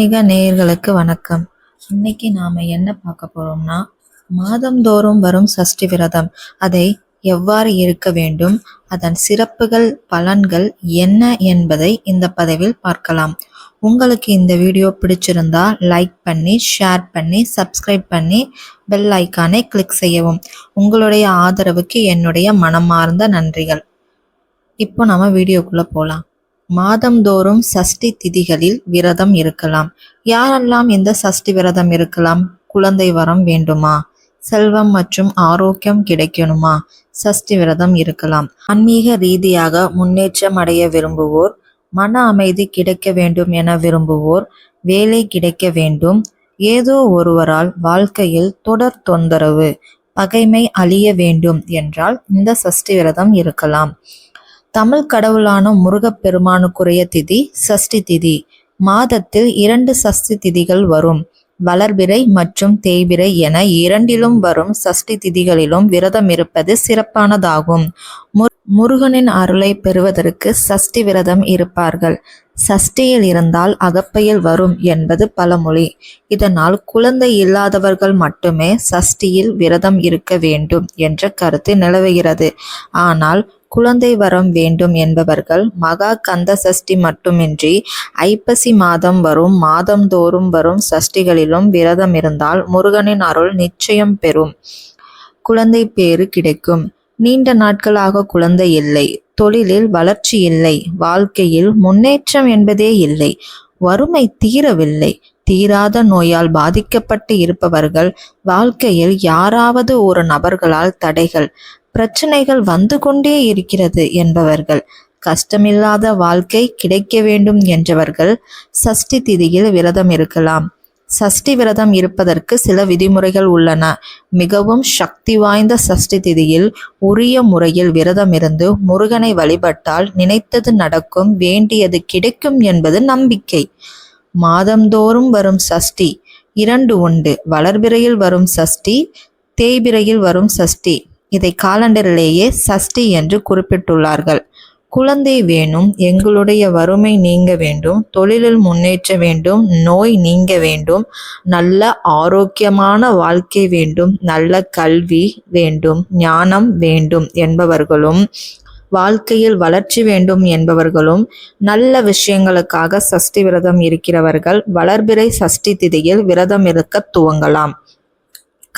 ஆன்மீக நேயர்களுக்கு வணக்கம். இன்னைக்கு நாம என்ன பார்க்க போறோம்னா மாதந்தோறும் வரும் சஷ்டி விரதம். அதை எவ்வாறு இருக்க வேண்டும் அதன் சிறப்புகள் பலன்கள் என்ன என்பதை இந்த பதிவில் பார்க்கலாம். உங்களுக்கு இந்த வீடியோ பிடிச்சிருந்தா லைக் பண்ணி ஷேர் பண்ணி சப்ஸ்கிரைப் பண்ணி பெல் ஐக்கானை கிளிக் செய்யவும். உங்களுடைய ஆதரவுக்கு என்னுடைய மனமார்ந்த நன்றிகள். இப்போ நாம வீடியோக்குள்ள போலாம். மாதந்தோறும் சஷ்டி திதிகளில் விரதம் இருக்கலாம். யாரெல்லாம் இந்த சஷ்டி விரதம் இருக்கலாம்? குழந்தை வரம் வேண்டுமா? செல்வம் மற்றும் ஆரோக்கியம் கிடைக்கணுமா? சஷ்டி விரதம் இருக்கலாம். ஆன்மீக ரீதியாக முன்னேற்றம் அடைய விரும்புவோர் மன அமைதி கிடைக்க வேண்டும் என விரும்புவோர் வேலை கிடைக்க வேண்டும். ஏதோ ஒருவரால் வாழ்க்கையில் தொடர் தொந்தரவு பகைமை அழிய வேண்டும் என்றால் இந்த சஷ்டி விரதம் இருக்கலாம். தமிழ் கடவுளான முருகப்பெருமானுக்குரிய திதி சஷ்டி திதி. மாதத்தில் இரண்டு சஷ்டி திதிகள் வரும். வளர்பிறை மற்றும் தேய்பிறை என இரண்டிலும் வரும் சஷ்டி திதிகளிலும் விரதம் இருப்பது சிறப்பானதாகும். முருகனின் அருளை பெறுவதற்கு சஷ்டி விரதம் இருப்பார்கள். சஷ்டியில் இருந்தால் அகப்பையில் வரும் என்பது பழமொழி. இதனால் குழந்தை இல்லாதவர்கள் மட்டுமே சஷ்டியில் விரதம் இருக்க வேண்டும் என்ற கருத்து நிலவுகிறது. ஆனால் குழந்தை வரம் வேண்டும் என்பவர்கள் மகா கந்த சஷ்டி மட்டுமின்றி ஐப்பசி மாதம் வரும் மாதந்தோறும் வரும் சஷ்டிகளிலும் விரதம் இருந்தால் முருகனின் அருள் நிச்சயம் பெறும். குழந்தை பேறு கிடைக்கும். நீண்ட நாட்களாக குழந்தை இல்லை. தொழிலில் வளர்ச்சி இல்லை. வாழ்க்கையில் முன்னேற்றம் என்பதே இல்லை. வறுமை தீரவில்லை. தீராத நோயால் பாதிக்கப்பட்டு இருப்பவர்கள் வாழ்க்கையில் யாராவது ஒரு நபர்களால் தடைகள் பிரச்சனைகள் வந்து கொண்டே இருக்கிறது என்பவர்கள். கஷ்டமில்லாத வாழ்க்கை கிடைக்க வேண்டும் என்றவர்கள் சஷ்டி திதியில் விரதம் இருக்கலாம். சஷ்டி விரதம் இருப்பதற்கு சில விதிமுறைகள் உள்ளன. மிகவும் சக்தி வாய்ந்த சஷ்டி திதியில் உரிய முறையில் விரதம் இருந்து முருகனை வழிபட்டால் நினைத்தது நடக்கும் வேண்டியது கிடைக்கும் என்பது நம்பிக்கை. மாதந்தோறும் வரும் சஷ்டி இரண்டு உண்டு. வளர்பிறையில் வரும் சஷ்டி தேய்பிறையில் வரும் சஷ்டி இதை காலண்டரிலேயே சஷ்டி என்று குறிப்பிட்டுள்ளார்கள். குழந்தை வேணும் எங்களுடைய வறுமை நீங்க வேண்டும் தொழிலில் முன்னேற்ற வேண்டும் நோய் நீங்க வேண்டும் நல்ல ஆரோக்கியமான வாழ்க்கை வேண்டும் நல்ல கல்வி வேண்டும் ஞானம் வேண்டும் என்பவர்களும் வாழ்க்கையில் வளர்ச்சி வேண்டும் என்பவர்களும் நல்ல விஷயங்களுக்காக சஷ்டி விரதம் இருக்கிறவர்கள் வளர்பிறை சஷ்டி திதியில் விரதம் இருக்க துவங்கலாம்.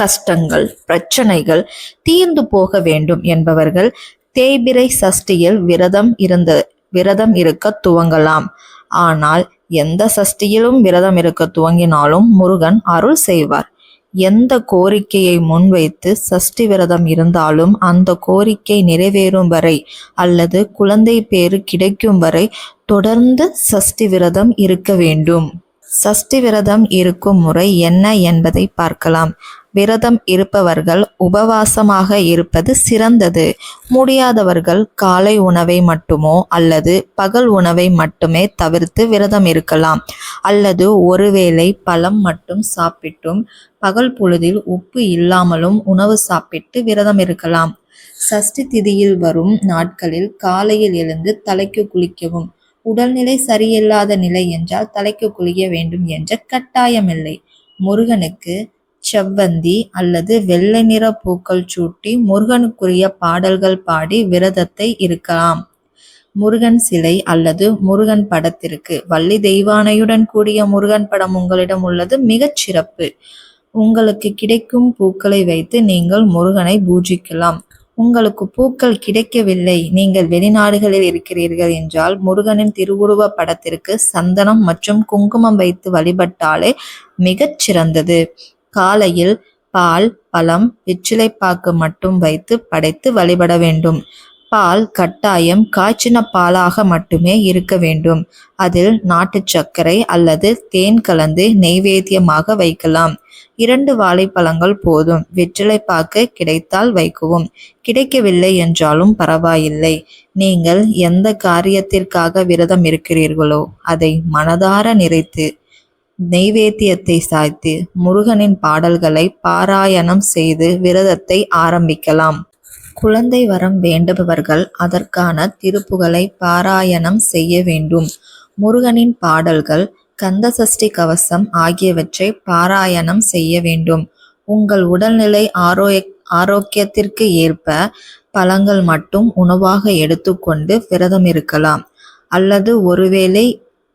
கஷ்டங்கள் பிரச்சனைகள் தீர்ந்து போக வேண்டும் என்பவர்கள் தேய்பிறை சஷ்டியில் விரதம் இருந்த விரதம் இருக்க துவங்கலாம். ஆனால் எந்த சஷ்டியிலும் விரதம் இருக்க துவங்கினாலும் முருகன் அருள் செய்வார். எந்த கோரிக்கையை முன்வைத்து சஷ்டி விரதம் இருந்தாலும் அந்த கோரிக்கை நிறைவேறும் வரை அல்லது குழந்தை பேறு கிடைக்கும் வரை தொடர்ந்து சஷ்டி விரதம் இருக்க வேண்டும். சஷ்டி விரதம் இருக்கும் முறை என்ன என்பதை பார்க்கலாம். விரதம் இருப்பவர்கள் உபவாசமாக இருப்பது சிறந்தது. முடியாதவர்கள் காலை உணவை மட்டுமோ அல்லது பகல் உணவை மட்டுமே தவிர்த்து விரதம் இருக்கலாம். அல்லது ஒருவேளை பழம் மட்டும் சாப்பிட்டும் பகல் பொழுதில் உப்பு இல்லாமலும் உணவு சாப்பிட்டு விரதம் இருக்கலாம். சஷ்டி திதியில் வரும் நாட்களில் காலையில் எழுந்து தலைக்கு குளிக்கவும். உடல்நிலை சரியில்லாத நிலை என்றால் தலைக்கு குளிய வேண்டும் என்ற கட்டாயமில்லை. முருகனுக்கு செவ்வந்தி அல்லது வெள்ளை நிற பூக்கள் சூட்டி முருகனுக்குரிய பாடல்கள் பாடி விரதத்தை இருக்கலாம். முருகன் சிலை அல்லது முருகன் படத்திற்கு வள்ளி தெய்வானையுடன் கூடிய முருகன் படம் உங்களிடம் உள்ளது. மிகச் சிறப்பு. உங்களுக்கு கிடைக்கும் பூக்களை வைத்து நீங்கள் முருகனை பூஜிக்கலாம். உங்களுக்கு பூக்கள் கிடைக்கவில்லை. நீங்கள் வெளிநாடுகளில் இருக்கிறீர்கள் என்றால் முருகனின் திருவுருவ படத்திற்கு சந்தனம் மற்றும் குங்குமம் வைத்து வழிபட்டாலே மிகச் சிறந்தது. காலையில் பால் பழம் வெற்றிலைப்பாக்கு மட்டும் வைத்து படைத்து வழிபட வேண்டும். பால் கட்டாயம் காய்ச்சின பாலாக மட்டுமே இருக்க வேண்டும். அதில் நாட்டு சர்க்கரை அல்லது தேன் கலந்து நெய்வேத்தியமாக வைக்கலாம். இரண்டு வாழைப்பழங்கள் போதும். வெற்றிலைப்பாக்கு கிடைத்தால் வைக்கவும். கிடைக்கவில்லை என்றாலும் பரவாயில்லை. நீங்கள் எந்த காரியத்திற்காக விரதம் இருக்கிறீர்களோ அதை மனதார நிறைத்து நெய்வேத்தியத்தை சாய்த்து முருகனின் பாடல்களை பாராயணம் செய்து விரதத்தை ஆரம்பிக்கலாம். குழந்தை வரம் வேண்டுபவர்கள் அதற்கான திருப்புகளை பாராயணம் செய்ய வேண்டும். முருகனின் பாடல்கள் கந்தசஷ்டி கவசம் ஆகியவற்றை பாராயணம் செய்ய வேண்டும். உங்கள் உடல்நிலை ஆரோய ஆரோக்கியத்திற்கு ஏற்ப பழங்கள் மட்டும் உணவாக எடுத்துக்கொண்டு விரதம் இருக்கலாம். அல்லது ஒருவேளை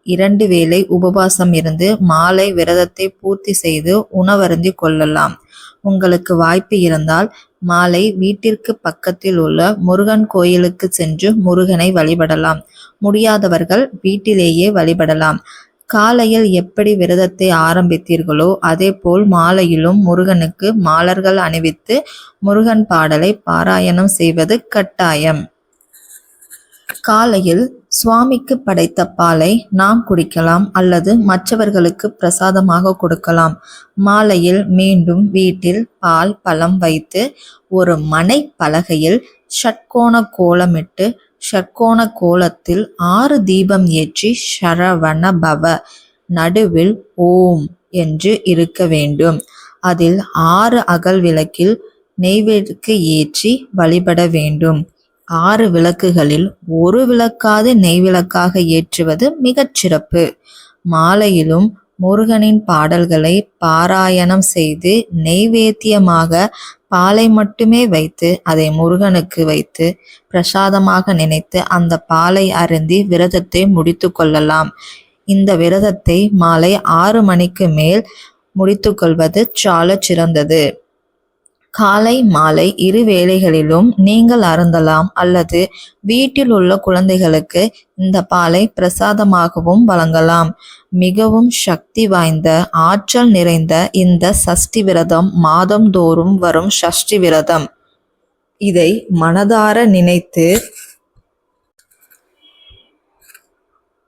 இரண்டு வேளை உபவாசம் இருந்து மாலை விரதத்தை பூர்த்தி செய்து உணவருந்தி கொள்ளலாம். உங்களுக்கு வாய்ப்பு இருந்தால் மாலை வீட்டிற்கு பக்கத்தில் உள்ள முருகன் கோயிலுக்கு சென்று முருகனை வழிபடலாம். முடியாதவர்கள் வீட்டிலேயே வழிபடலாம். காலையில் எப்படி விரதத்தை ஆரம்பித்தீர்களோ அதேபோல் மாலையிலும் முருகனுக்கு மாலர்கள் அணிவித்து முருகன் பாடலை பாராயணம் செய்வது கட்டாயம். காலையில் சுவாமிக்கு படைத்த பாலை நாம் குடிக்கலாம் அல்லது மற்றவர்களுக்கு பிரசாதமாக கொடுக்கலாம். மாலையில் மீண்டும் வீட்டில் பால் பழம் வைத்து ஒரு மனை பலகையில் ஷட்கோண கோலமிட்டு ஷட்கோண கோலத்தில் ஆறு தீபம் ஏற்றி ஷரவண பவ நடுவில் ஓம் என்று இருக்க வேண்டும். அதில் ஆறு அகல் விளக்கில் நெய்விளக்கு ஏற்றி வழிபட வேண்டும். ஆறு விளக்குகளில் ஒரு விளக்காது நெய் விளக்காக ஏற்றுவது மிகச் சிறப்பு. மாலையிலும் முருகனின் பாடல்களை பாராயணம் செய்து நெய்வேத்தியமாக பாலை மட்டுமே வைத்து அதை முருகனுக்கு வைத்து பிரசாதமாக நினைத்து அந்த பாலை அருந்தி விரதத்தை முடித்து கொள்ளலாம். இந்த விரதத்தை மாலை ஆறு மணிக்கு மேல் முடித்துக்கொள்வது சால சிறந்தது. காலை மாலை இரு வேளைகளிலும் நீங்கள் அருந்தலாம் அல்லது வீட்டில் உள்ள குழந்தைகளுக்கு இந்த பாலை பிரசாதமாகவும் வழங்கலாம். மிகவும் சக்தி வாய்ந்த ஆற்றல் நிறைந்த இந்த சஷ்டி விரதம் மாதந்தோறும் வரும் சஷ்டி விரதம். இதை மனதார நினைத்து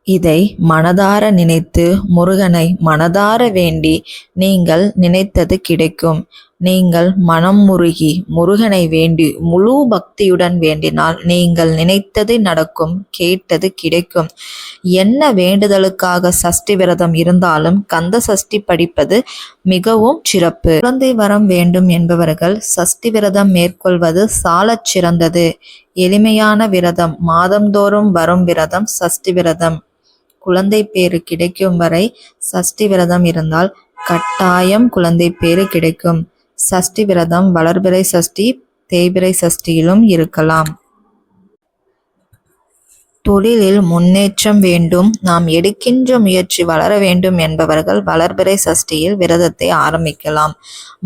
இதை மனதார நினைத்து முருகனை மனதார வேண்டி நீங்கள் நினைத்தது கிடைக்கும். நீங்கள் மனம் முருகி முருகனை வேண்டி முழு பக்தியுடன் வேண்டினால் நீங்கள் நினைத்தது நடக்கும் கேட்டது கிடைக்கும். என்ன வேண்டுதலுக்காக சஷ்டி விரதம் இருந்தாலும் கந்த சஷ்டி படிப்பது மிகவும் சிறப்பு. குழந்தை வரம் வேண்டும் என்பவர்கள் சஷ்டி விரதம் மேற்கொள்வது சாலச் சிறந்தது. எளிமையான விரதம் மாதந்தோறும் வரும் விரதம் சஷ்டி விரதம். குழந்தை பேறு கிடைக்கும் வரை சஷ்டி விரதம் இருந்தால் கட்டாயம் குழந்தை பேறு கிடைக்கும். சஷ்டி விரதம் வளர்பிறை சஷ்டி தேய்பிறை சஷ்டியிலும் இருக்கலாம். தொழிலில் முன்னேற்றம் வேண்டும். நாம் எடுக்கின்ற முயற்சி வளர வேண்டும் என்பவர்கள் வளர்பிறை சஷ்டியில் விரதத்தை ஆரம்பிக்கலாம்.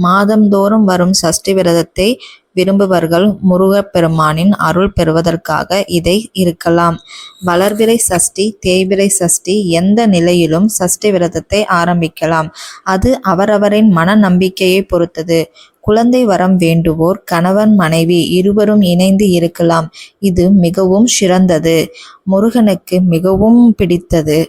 மாதந்தோறும் வரும் சஷ்டி விரதத்தை விரும்புவர்கள் முருகப்பெருமானின் அருள் பெறுவதற்காக இதை இருக்கலாம். வளர்பிறை சஷ்டி தேய்பிறை சஷ்டி எந்த நிலையிலும் சஷ்டி விரதத்தை ஆரம்பிக்கலாம். அது அவரவரின் மன நம்பிக்கையை பொறுத்தது. குழந்தை வரம் வேண்டுவோர் கணவன் மனைவி இருவரும் இணைந்து இருக்கலாம். இது மிகவும் சிறந்தது. முருகனுக்கு மிகவும் பிடித்தது.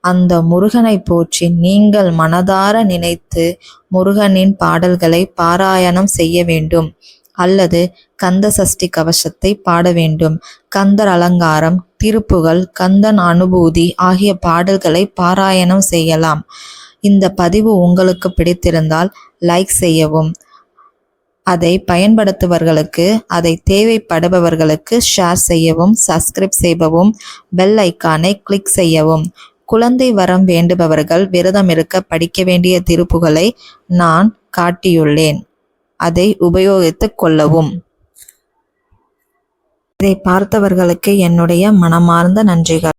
அந்த முருகனை போற்றி நீங்கள் மனதார நினைத்து முருகனின் பாடல்களை பாராயணம் செய்ய வேண்டும். அல்லது கந்த சஷ்டி கவசத்தை பாட வேண்டும். கந்தர் அலங்காரம் திருப்புகள் கந்தன் அனுபூதி ஆகிய பாடல்களை பாராயணம் செய்யலாம். இந்த பதிவு உங்களுக்கு பிடித்திருந்தால் லைக் செய்யவும். அதை பயன்படுத்துபவர்களுக்கு அதை தேவைப்படுபவர்களுக்கு ஷேர் செய்யவும் சப்ஸ்கிரைப் செய்யவும் பெல் ஐக்கானை கிளிக் செய்யவும். குழந்தை வரம் வேண்டுபவர்கள் விரதம் இருக்க படிக்க வேண்டிய திருப்புகளை நான் காட்டியுள்ளேன். அதை உபயோகித்துக் கொள்ளவும். இதை பார்த்தவர்களுக்கு என்னுடைய மனமார்ந்த நன்றிகள்.